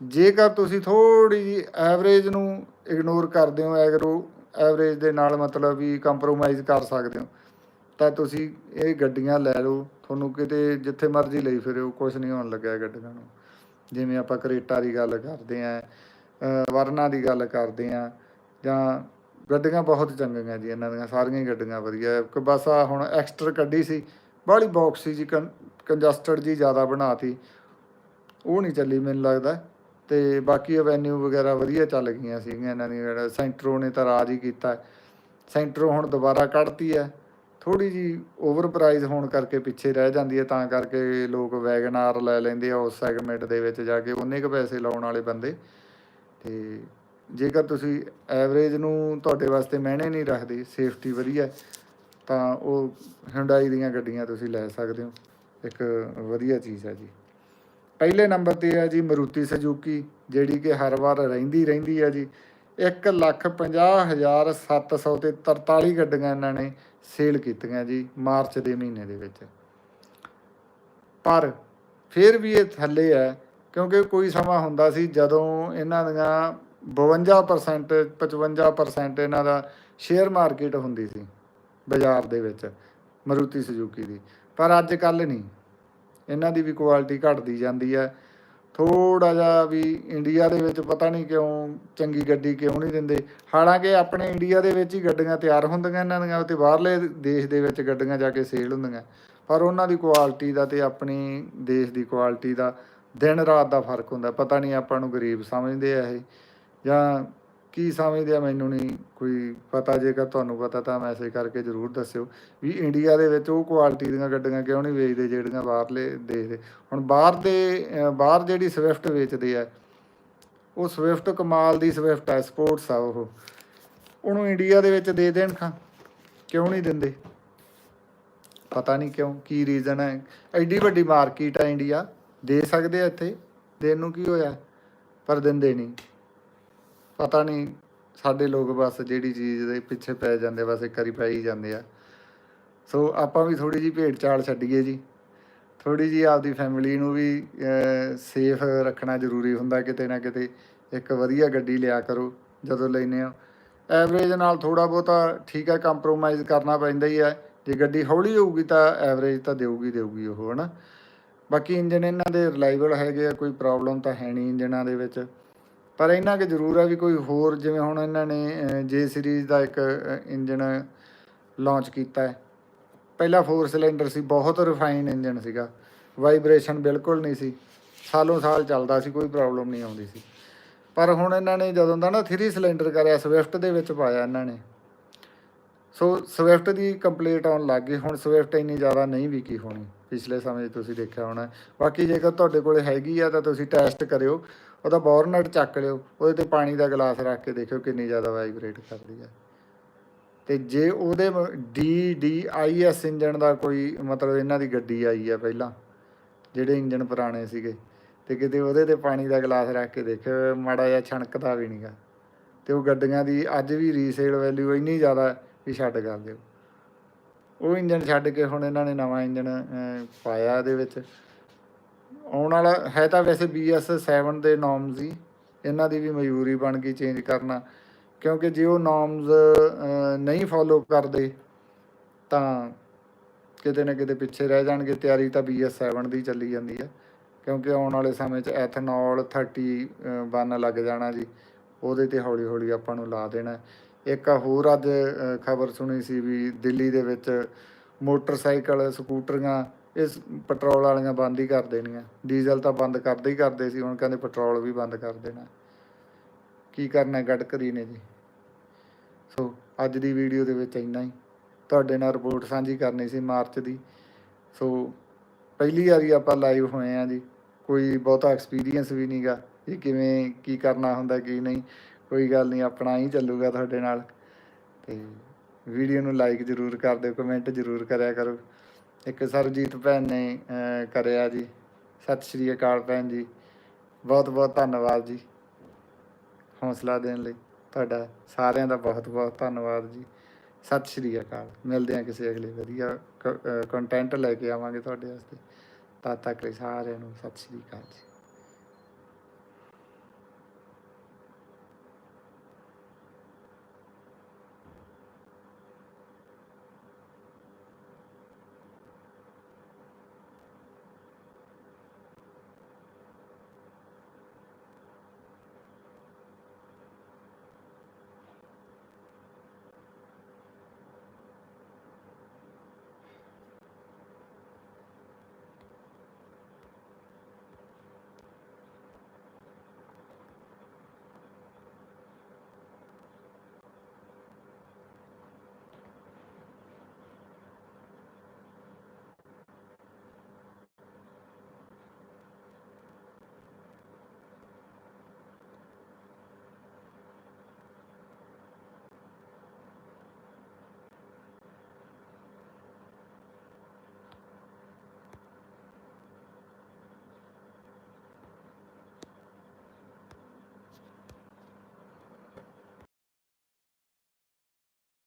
ਜੇਕਰ ਤੁਸੀਂ ਥੋੜੀ ਜੀ ਐਵਰੇਜ ਨੂੰ ਇਗਨੋਰ ਕਰਦੇ ਹੋ, ਐਗਰੋ ਐਵਰੇਜ ਦੇ ਨਾਲ ਮਤਲਬ ਵੀ ਕੰਪਰੋਮਾਈਜ਼ ਕਰ ਸਕਦੇ ਹੋ, ਤਾਂ ਤੁਸੀਂ ਇਹ ਗੱਡੀਆਂ ਲੈ ਲਓ, ਤੁਹਾਨੂੰ ਕਿਤੇ ਜਿੱਥੇ ਮਰਜ਼ੀ ਲਈ ਫਿਰਿਓ ਕੁਝ ਨਹੀਂ ਹੋਣ ਲੱਗਿਆ ਗੱਡੀਆਂ ਨੂੰ। ਜਿਵੇਂ ਆਪਾਂ ਕਰੇਟਾ ਦੀ ਗੱਲ ਕਰਦੇ ਆਂ ਅਹ ਵਰਨਾ ਦੀ ਗੱਲ ਕਰਦੇ ਆਂ ਜਾਂ ਗੱਡੀਆਂ ਬਹੁਤ ਚੰਗੀਆਂ ਜੀ, ਇਹਨਾਂ ਦੀਆਂ ਸਾਰੀਆਂ ਹੀ ਗੱਡੀਆਂ ਵਧੀਆ। ਕਿ ਬਸ ਆ ਹੁਣ ਐਕਸਟਰ ਕੱਢੀ ਸੀ, ਬਾਹਲੀ ਬਾਕਸ ਸੀ ਜੀ ਕੰਜਸਟਡ ਜੀ ਜ਼ਿਆਦਾ ਬਣਾਤੀ, ਉਹ ਨਹੀਂ ਚੱਲੀ ਮੈਨੂੰ ਲੱਗਦਾ। ਤੇ ਬਾਕੀ ਐਵੈਨਿਊ ਵਗੈਰਾ ਵਧੀਆ ਚੱਲ ਗਈਆਂ ਸੀਗੀਆਂ ਇਹਨਾਂ ਦੀਆਂ, ਜਿਹੜਾ ਸੈਂਟਰੋ ਨੇ ਤਾਂ ਰਾਜ ਹੀ ਕੀਤਾ। ਸੈਂਟਰੋ ਹੁਣ ਦੁਬਾਰਾ ਕੱਢਤੀ ਹੈ। ਥੋੜੀ ਜੀ ਓਵਰ ਪ੍ਰਾਈਸ ਹੋਣ ਕਰਕੇ ਪਿੱਛੇ ਰਹਿ ਜਾਂਦੀ ਹੈ, ਤਾਂ ਕਰਕੇ ਲੋਕ ਵੈਗਨਾਰ ਲੈ ਲੈਂਦੇ ਆ ਉਸ ਸੈਗਮੈਂਟ ਦੇ ਵਿੱਚ ਜਾ ਕੇ, ਉਹਨੇ ਕੁ ਪੈਸੇ ਲਾਉਣ ਵਾਲੇ ਬੰਦੇ। ਤੇ ਜੇਕਰ ਤੁਸੀਂ ਐਵਰੇਜ ਨੂੰ ਤੁਹਾਡੇ ਵਾਸਤੇ ਮਹਿਣੇ ਨਹੀਂ ਰੱਖਦੇ ਸੇਫਟੀ ਵਧੀਆ, ਤਾਂ ਉਹ ਹੁੰਡਾਈ ਦੀਆਂ ਗੱਡੀਆਂ ਤੁਸੀਂ ਲੈ ਸਕਦੇ ਹੋ। ਇੱਕ ਵਧੀਆ ਚੀਜ਼ ਹੈ ਜੀ। ਪਹਿਲੇ ਨੰਬਰ ਤੇ ਹੈ ਜੀ ਮਰੂਤੀ ਸੁਜ਼ੂਕੀ, ਜਿਹੜੀ ਕਿ ਹਰ ਵਾਰ ਰਹਿੰਦੀ ਰਹਿੰਦੀ ਹੈ ਜੀ। 150700 ਤੇ 43 ਗੱਡੀਆਂ ਇਹਨਾਂ ਨੇ ਸੇਲ ਕੀਤੀਆਂ ਜੀ ਮਾਰਚ ਦੇ ਮਹੀਨੇ ਦੇ ਵਿੱਚ। ਪਰ ਫਿਰ ਵੀ ਇਹ ਥੱਲੇ ਹੈ, ਕਿਉਂਕਿ ਕੋਈ ਸਮਾਂ ਹੁੰਦਾ ਸੀ ਜਦੋਂ ਇਹਨਾਂ ਦੀਆਂ 52% 55% ਇਹਨਾਂ ਦਾ ਸ਼ੇਅਰ ਮਾਰਕੀਟ ਹੁੰਦੀ ਸੀ ਬਾਜ਼ਾਰ ਦੇ ਵਿੱਚ ਮਰੂਤੀ ਸੁਜ਼ੂਕੀ ਦੀ। ਪਰ ਅੱਜ ਕੱਲ ਨਹੀਂ। ਇਹਨਾਂ ਦੀ ਵੀ ਕੁਆਲਿਟੀ ਘਟਦੀ ਜਾਂਦੀ ਹੈ। ਥੋੜਾ ਜਿਹਾ ਵੀ ਇੰਡੀਆ ਦੇ ਵਿੱਚ ਪਤਾ ਨਹੀਂ ਕਿਉਂ ਚੰਗੀ ਗੱਡੀ ਕਿਉਂ ਨਹੀਂ ਦਿੰਦੇ। ਹਾਲਾਂਕਿ ਆਪਣੇ ਇੰਡੀਆ ਦੇ ਵਿੱਚ ਹੀ ਗੱਡੀਆਂ ਤਿਆਰ ਹੁੰਦੀਆਂ ਇਹਨਾਂ ਦੀਆਂ ਤੇ ਬਾਹਰਲੇ ਦੇਸ਼ ਦੇ ਵਿੱਚ ਗੱਡੀਆਂ ਜਾ ਕੇ ਸੇਲ ਹੁੰਦੀਆਂ। ਪਰ ਉਹਨਾਂ ਦੀ ਕੁਆਲਿਟੀ ਦਾ ਤੇ ਆਪਣੀ ਦੇਸ਼ ਦੀ ਕੁਆਲਿਟੀ ਦਾ ਦਿਨ ਰਾਤ ਦਾ ਫ਼ਰਕ ਹੁੰਦਾ। ਪਤਾ ਨਹੀਂ ਆਪਾਂ ਨੂੰ ਗਰੀਬ ਸਮਝਦੇ ਆ ਇਹ ਜਾਂ ਕੀ ਸਮਝਦੇ ਆ ਮੈਨੂੰ ਨਹੀਂ ਕੋਈ ਪਤਾ, ਜੇਕਰ ਤੁਹਾਨੂੰ ਪਤਾ ਤਾਂ ਮੈਸੇਜ ਕਰਕੇ ਜ਼ਰੂਰ ਦੱਸਿਓ ਵੀ ਇੰਡੀਆ ਦੇ ਵਿੱਚ ਉਹ ਕੁਆਲਿਟੀ ਦੀਆਂ ਗੱਡੀਆਂ ਕਿਉਂ ਨਹੀਂ ਵੇਚਦੇ, ਜਿਹੜੀਆਂ ਬਾਹਰਲੇ ਦੇਸ਼ ਦੇ। ਹੁਣ ਬਾਹਰ ਦੇ ਬਾਹਰ ਜਿਹੜੀ ਸਵਿਫਟ ਵੇਚਦੇ ਆ, ਉਹ ਸਵਿਫਟ ਕਮਾਲ ਦੀ ਸਵਿਫਟ ਆ ਸਪੋਰਟਸ ਆ ਉਹ। ਉਹਨੂੰ ਇੰਡੀਆ ਦੇ ਵਿੱਚ ਦੇ ਦੇਣ ਖਾਂ, ਕਿਉਂ ਨਹੀਂ ਦਿੰਦੇ? ਪਤਾ ਨਹੀਂ ਕਿਉਂ, ਕੀ ਰੀਜ਼ਨ ਹੈ ਐਡੀ ਵੱਡੀ ਮਾਰਕੀਟ ਆ ਇੰਡੀਆ ਦੇ ਸਕਦੇ ਆ ਇੱਥੇ ਦੇਣ ਨੂੰ ਕੀ ਹੋਇਆ? ਪਰ ਦਿੰਦੇ ਨਹੀਂ ਪਤਾ ਨਹੀਂ, ਸਾਡੇ ਲੋਕ ਬਸ ਜਿਹੜੀ ਚੀਜ਼ ਦੇ ਪਿੱਛੇ ਪੈ ਜਾਂਦੇ, ਬਸ ਇੱਕ ਵਾਰੀ ਪੈ ਹੀ ਜਾਂਦੇ ਆ। ਸੋ ਆਪਾਂ ਵੀ ਥੋੜੀ ਜੀ ਭੇਡ ਚਾਲ ਛੱਡੀਏ ਜੀ। ਥੋੜੀ ਜੀ ਆਪਦੀ ਫੈਮਿਲੀ ਨੂੰ ਵੀ ਸੇਫ ਰੱਖਣਾ ਜ਼ਰੂਰੀ ਹੁੰਦਾ, ਕਿਤੇ ਨਾ ਕਿਤੇ ਇੱਕ ਵਧੀਆ ਗੱਡੀ ਲਿਆ ਕਰੋ, ਜਦੋਂ ਲੈਨੇ ਹੋ। ਐਵਰੇਜ ਨਾਲ ਥੋੜਾ ਬਹੁਤਾ ਠੀਕ ਹੈ ਕੰਪਰੋਮਾਈਜ਼ ਕਰਨਾ ਪੈਂਦਾ ਹੀ ਹੈ ਜੇ ਗੱਡੀ ਹੌਲੀ ਹੋਊਗੀ ਤਾਂ ਐਵਰੇਜ ਤਾਂ ਦੇਊਗੀ ਦੇਊਗੀ ਉਹ, ਹਨਾ। ਬਾਕੀ ਇੰਜਨ ਇਹਨਾਂ ਦੇ ਰਿਲਾਈਬਲ ਹੈਗੇ ਆ, ਕੋਈ ਪ੍ਰੋਬਲਮ ਤਾਂ ਹੈ ਨਹੀਂ ਇੰਜਨਾਂ ਦੇ ਵਿੱਚ। ਪਰ ਇਹਨਾਂ ਕਿ ਜ਼ਰੂਰ ਆ ਵੀ ਕੋਈ ਹੋਰ ਜਿਵੇਂ ਹੁਣ ਇਹਨਾਂ ਨੇ ਜੇ ਸੀਰੀਜ਼ ਦਾ ਇੱਕ ਇੰਜਨ ਲਾਂਚ ਕੀਤਾ ਹੈ। ਪਹਿਲਾ 4 ਸਿਲੰਡਰ ਸੀ, ਬਹੁਤ ਰਿਫਾਈਨ ਇੰਜਨ ਸੀਗਾ। ਵਾਈਬ੍ਰੇਸ਼ਨ ਬਿਲਕੁਲ ਨਹੀਂ ਸੀ। ਸਾਲੋਂ ਸਾਲ ਚੱਲਦਾ ਸੀ, ਕੋਈ ਪ੍ਰੋਬਲਮ ਨਹੀਂ ਆਉਂਦੀ ਸੀ। ਪਰ ਹੁਣ ਇਹਨਾਂ ਨੇ ਜਦੋਂ ਦਾ ਨਾ 3 ਸਿਲੰਡਰ ਕਰਿਆ ਸਵਿਫਟ ਦੇ ਵਿੱਚ ਪਾਇਆ ਇਹਨਾਂ ਨੇ। ਸੋ ਸਵਿਫਟ ਦੀ ਕੰਪਲੀਟ ਆਉਣ ਲੱਗ ਗਈ। ਹੁਣ ਸਵਿਫਟ ਇੰਨੀ ਜ਼ਿਆਦਾ ਨਹੀਂ ਵਿਕੀ ਹੋਣੀ। ਪਿਛਲੇ ਸਮੇਂ 'ਚ ਤੁਸੀਂ ਦੇਖਿਆ ਹੋਣਾ। ਬਾਕੀ ਜੇਕਰ ਤੁਹਾਡੇ ਕੋਲ ਹੈਗੀ ਆ ਤਾਂ ਤੁਸੀਂ ਟੈਸਟ ਕਰਿਓ। ਉਹਦਾ ਬੋਰਨਟ ਚੱਕ ਲਿਓ। ਉਹਦੇ ਤੇ ਪਾਣੀ ਦਾ ਗਲਾਸ ਰੱਖ ਕੇ ਦੇਖਿਓ ਕਿੰਨੀ ਜ਼ਿਆਦਾ ਵਾਈਬ੍ਰੇਟ ਕਰਦੀ ਹੈ ਤੇ ਜੇ ਉਹਦੇ D D I S engine ਦਾ ਕੋਈ ਮਤਲਬ ਇਹਨਾਂ ਦੀ ਗੱਡੀ ਆਈ ਆ ਪਹਿਲਾਂ, ਜਿਹੜੇ ਇੰਜਨ ਪੁਰਾਣੇ ਸੀਗੇ। ਤੇ ਕਿਤੇ ਉਹਦੇ ਤੇ ਪਾਣੀ ਦਾ ਗਲਾਸ ਰੱਖ ਕੇ ਦੇਖਿਓ, ਮਾੜਾ ਜਿਹਾ ਛਣਕਦਾ ਵੀ ਨਹੀਂਗਾ ਤੇ ਉਹ ਗੱਡੀਆਂ ਦੀ ਅੱਜ ਵੀ ਰੀਸੇਲ ਵੈਲਿਊ ਇੰਨੀ ਜ਼ਿਆਦਾ ਵੀ ਛੱਡ ਕਰ ਦਿਓ ਉਹ ਇੰਜਨ ਛੱਡ ਕੇ ਹੁਣ ਇਹਨਾਂ ਨੇ ਨਵਾਂ ਇੰਜਨ ਪਾਇਆ ਇਹਦੇ ਵਿੱਚ। ਆਉਣ ਵਾਲਾ ਹੈ ਤਾਂ ਵੈਸੇ BS7 ਦੇ ਨੋਰਮਸ ਹੀ। ਇਹਨਾਂ ਦੀ ਵੀ ਮਜਬੂਰੀ ਬਣ ਗਈ ਚੇਂਜ ਕਰਨਾ। ਕਿਉਂਕਿ ਜੇ ਉਹ ਨੋਰਮਸ ਨਹੀਂ ਫੋਲੋ ਕਰਦੇ ਤਾਂ ਕਿਤੇ ਨਾ ਕਿਤੇ ਪਿੱਛੇ ਰਹਿ ਜਾਣਗੇ। ਤਿਆਰੀ ਤਾਂ BS7 ਦੀ ਚੱਲੀ ਜਾਂਦੀ ਹੈ। ਕਿਉਂਕਿ ਆਉਣ ਵਾਲੇ ਸਮੇਂ 'ਚ ਐਥਨੋਲ 30 ਅ, ਲੱਗ ਜਾਣਾ ਜੀ। ਉਹਦੇ ਤੇ ਹੌਲੀ ਹੌਲੀ ਆਪਾਂ ਨੂੰ ਲਾ ਦੇਣਾ। ਇੱਕ ਹੋਰ ਅੱਜ ਖਬਰ ਸੁਣੀ ਸੀ ਵੀ ਦਿੱਲੀ ਦੇ ਵਿੱਚ ਮੋਟਰਸਾਈਕਲ, ਸਕੂਟਰੀਆਂ ਇਸ ਪੈਟਰੋਲ ਵਾਲੀਆਂ ਬੰਦ ਹੀ ਕਰ ਦੇਣੀਆਂ। ਡੀਜ਼ਲ ਤਾਂ ਬੰਦ ਕਰਦੇ ਹੀ ਕਰਦੇ ਸੀ, ਹੁਣ ਕਹਿੰਦੇ ਪੈਟਰੋਲ ਵੀ ਬੰਦ ਕਰ ਦੇਣਾ। ਕੀ ਕਰਨਾ ਗਡਕਰੀ ਨੇ ਜੀ। ਸੋ, ਅੱਜ ਦੀ ਵੀਡੀਓ ਦੇ ਵਿੱਚ ਇੰਨਾ ਹੀ। ਤੁਹਾਡੇ ਨਾਲ ਰਿਪੋਰਟ ਸਾਂਝੀ ਕਰਨੀ ਸੀ ਮਾਰਚ ਦੀ। ਸੋ, ਪਹਿਲੀ ਵਾਰੀ ਆਪਾਂ ਲਾਈਵ ਹੋਏ ਆ ਜੀ। ਕੋਈ ਬਹੁਤਾ ਐਕਸਪੀਰੀਅੰਸ ਵੀ ਨਹੀਂਗਾ ਇਹ ਕਿਵੇਂ, ਕੀ ਕਰਨਾ ਹੁੰਦਾ, ਕੀ ਨਹੀਂ। ਕੋਈ ਗੱਲ ਨਹੀਂ, ਆਪਣਾ ਹੀ ਚੱਲੂਗਾ ਤੁਹਾਡੇ ਨਾਲ। ਤੇ ਵੀਡੀਓ ਨੂੰ ਲਾਈਕ ਜ਼ਰੂਰ ਕਰ ਦਿਓ ਕਮੈਂਟ ਜ਼ਰੂਰ ਕਰਿਆ ਕਰੋ। ਇੱਕ ਸਰਜੀਤ ਭੈਣ ਨੇ ਕਰਿਆ ਜੀ। ਸਤਿ ਸ਼੍ਰੀ ਅਕਾਲ ਭੈਣ ਜੀ। ਬਹੁਤ ਬਹੁਤ ਧੰਨਵਾਦ ਜੀ। ਹੌਸਲਾ ਦੇਣ ਲਈ ਤੁਹਾਡਾ ਸਾਰਿਆਂ ਦਾ ਬਹੁਤ ਬਹੁਤ ਧੰਨਵਾਦ ਜੀ। ਸਤਿ ਸ਼੍ਰੀ ਅਕਾਲ। ਮਿਲਦੇ ਹਾਂ ਕਿਸੇ ਅਗਲੇ ਵਧੀਆ ਕੰਟੈਂਟ ਲੈ ਕੇ ਆਵਾਂਗੇ ਤੁਹਾਡੇ ਵਾਸਤੇ। ਤਦ ਤੱਕ ਲਈ ਸਾਰਿਆਂ ਨੂੰ ਸਤਿ ਸ਼੍ਰੀ ਅਕਾਲ ਜੀ।